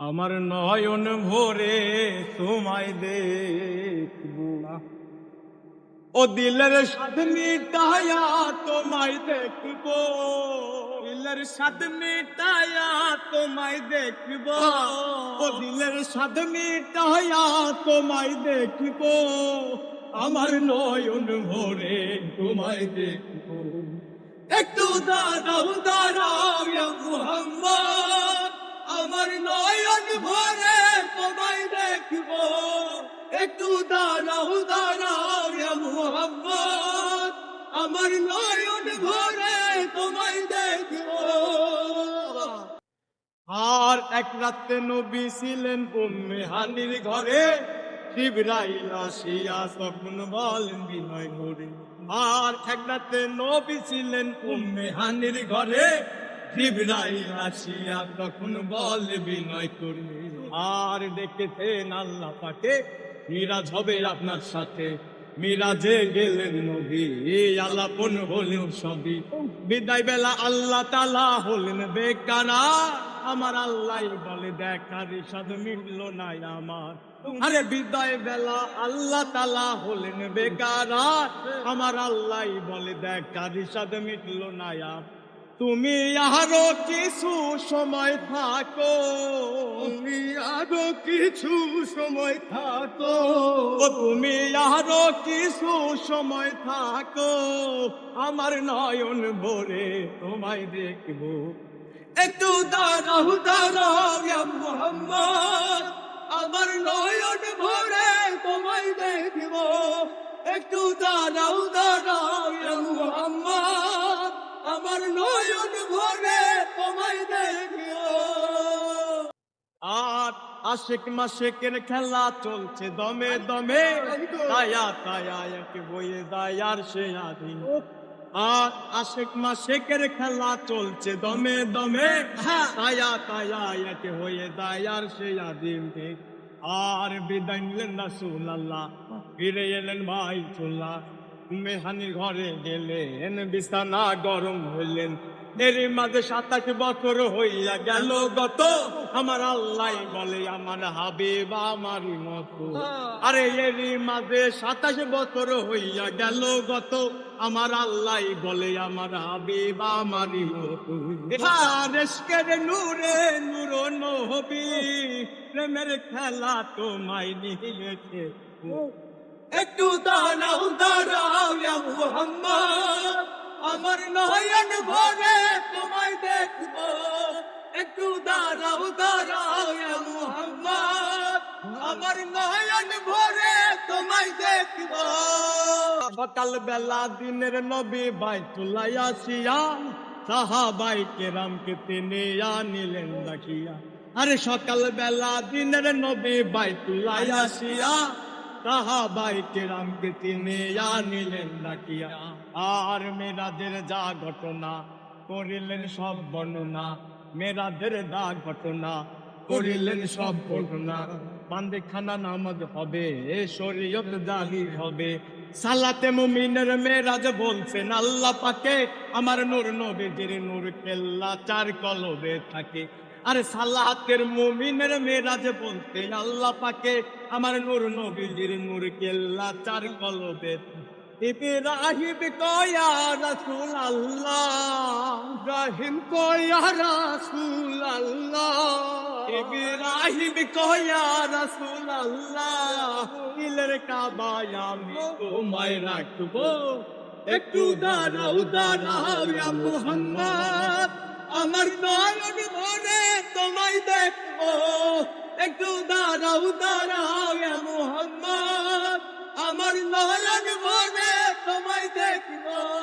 আমার নয়ন ভরে তোমায় দেখব ও দিলের সাথ মিটায়া তোমায় দেখব। দিলের সাথ মিটায়া তোমায় দেখব। ও দিলের সাথ মিটায়া তোমায় দেখব। আমার নয়ন ভরে তোমায় দেখব। একটু দাঁড়াও দাঁড়াও মুহাম্মদ। আমার নয়ন ভরে তোমায় দেখব। আর এক রাতে নবী ছিলেন উম্মে হানির ঘরে। জিবরাইল আসিয়া স্বপ্ন বলেন বিনয় করে। আর এক রাতে নবী ছিলেন উম্মে হানির ঘরে। জিবরাইল আসিয়া তখন বলে বিনয় করে। আর দেখেছেন আল্লাহ পাকে মিরাজ হবে আপনার সাথে। মিরাজে গেলেন নবী, আলাপন হলেন সবই। বিদায় বেলা আল্লাহ তালা হলেন বেকারা। আমার আল্লাহ বলে দেখার সাদ মিলল নাই আমার। আরে বিদায় বেলা আল্লাহ তালা হলেন বেকারা। আমার আল্লাহ বলে দেখার সাদ মিটল নাই আমার। তুমি আরও কিছু সময় থাকো। তুমি আরও কিছু সময় থাকো। তুমি আরও কিছু সময় থাকো। আমার নয়ন ভরে তোমায় দেখব। একটু দাঁড়াও দাঁড়াও আমার নয়ন ভরে তোমায় দেখব। একটু আর আশেক মাসেকের খেলা চলছে দমে দমে। তায়া তায়া একে বইয়ে দায়ার সে আধি আর আশেক মাসেকের খেলা চলছে দমে দমে। তায়া তায়া একে হয়ে দায়ার সে আদিম। আর বিদায় নিলেন রাসুল আল্লাহ ফিরে এলেন ভাই চুল্লাহ মেহানির ঘরে গেলেন বিছানা গরম হইলেন। এর মাঝে সাতাশ বছর হইয়া গেল গত। আমার আল্লাহ বলে আমার হাবিব আমারই মতো। আরে এর মাঝে সাতাশ বছর হইয়া গেল গত। আমার আল্লাহ বলে আমার হাবিব আমারই মতো। রেস্কের নূরে নূর নহবি প্রেমের খেলা তোমায় নিয়েছে। একটু দাঁড়াও দাঁড়াও মুহাম্মদ। আমার নয়ন ভরে তোমায় দেখব। একটু দাঁড়াও দাঁড়াও ইয়া আমার নয়ন ভরে তোমায় দেখব। সকাল বেলা দিনের নবী বাইতুল্লাহ আসিয়া, সাহাবাই কেরামকে তিনি আনিলেন দেখিয়া আরে সকাল বেলা দিনের নবী বাইতুল্লাহ আসিয়া, সাহাবাই কেরামকে তিনি আনিলেন ডাকিয়া আর মেরাদের যা ঘটনা করিলেন সব বর্ণনা মেরাদের দাগ ঘটনা, করিলেন সব ঘটনা। বান্দে খানা নামাজ হবে, শরীয়ত জাহির হবে। সালাতে মুমিনের মেরাজ বলছেন, আল্লাহ পাকে আমার নূর নবীজির নূর কেল্লা চার কলবে থাকে। আরে সালাতের মুমিনের মেরাজ বলতে আল্লাহ পাকে আমার নূর নবীজির নূর কেল্লা চার কলবে ইব্রাহিম কয়া রাসূল আল্লাহ ইব্রাহিম কয়া রাসূল আল্লাহ ইব্রাহিম কয়া রাসূল আল্লাহ দিলের কাবায় আমি তোমায় রাখব। একটু দাঁড়াও দাঁড়াও মুহাম্মদ, আমার নয়ন ভরে তোমায় দেখব। একটু দাঁড়াও দাঁড়াও মুহাম্মদ, আমার নয়ন ভরে তোমায় দেখব